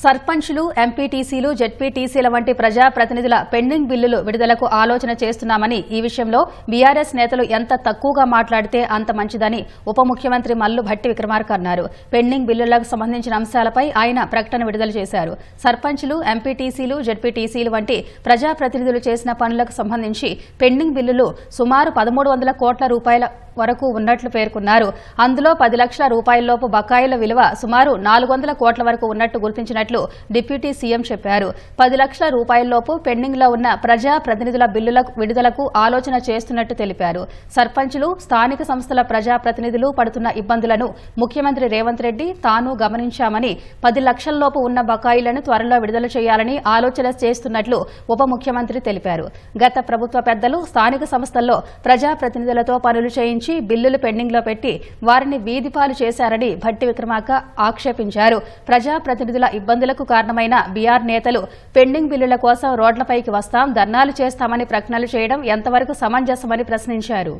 సర్పంచ్లు ఎంపీటీసీలు జెడ్పీటీసీల వంటి ప్రజాప్రతినిధుల పెండింగ్ బిల్లులు విడుదలకు ఆలోచన చేస్తున్నామని ఈ విషయంలో బీఆర్ఎస్ నేతలు ఎంత తక్కువగా మాట్లాడితే అంత మంచిదని ఉప ముఖ్యమంత్రి మల్లు భట్టి విక్రమార్క అన్నారు. పెండింగ్ బిల్లులకు సంబంధించిన అంశాలపై ఆయన ప్రకటన విడుదల చేశారు. సర్పంచ్లు ఎంపీటీసీలు జెడ్పీటీసీలు వంటి ప్రజాప్రతినిధులు చేసిన పనులకు సంబంధించి పెండింగ్ బిల్లులు సుమారు పదమూడు వందల కోట్ల రూపాయల వరకు ఉన్నట్లు పేర్కొన్నారు. అందులో పది లక్షల రూపాయలలోపు బకాయిల విలువ సుమారు నాలుగు వందల కోట్ల వరకు ఉన్నట్టు గుర్తించినట్లు డిప్యూటీ సీఎం చెప్పారు. పది లక్షల రూపాయలలోపు పెండింగ్లో ఉన్న ప్రజా ప్రతినిధుల బిల్లుల విడుదలకు ఆలోచన చేస్తున్నట్టు తెలిపారు. సర్పంచులు స్థానిక సంస్థల ప్రజా ప్రతినిధులు పడుతున్న ఇబ్బందులను ముఖ్యమంత్రి రేవంత్ రెడ్డి తాను గమనించామని పది లక్షల్లోపు ఉన్న బకాయిలను త్వరలో విడుదల చేయాలని ఆలోచన చేస్తున్నట్లు ఉప ముఖ్యమంత్రి తెలిపారు. గత ప్రభుత్వ పెద్దలు స్థానిక సంస్థల్లో ప్రజా ప్రతినిధులతో పనులు నుంచి బిల్లులు పెండింగ్లో పెట్టి వారిని వీధిపాలు చేశారని భట్టి విక్రమార్క ఆక్షేపించారు. ప్రజా ప్రతినిధుల ఇబ్బందులకు కారణమైన బీఆర్ నేతలు పెండింగ్ బిల్లుల కోసం రోడ్లపైకి వస్తాం ధర్నాలు చేస్తామని ప్రకటనలు చేయడం ఎంతవరకు సమంజసమని ప్రశ్నించారు.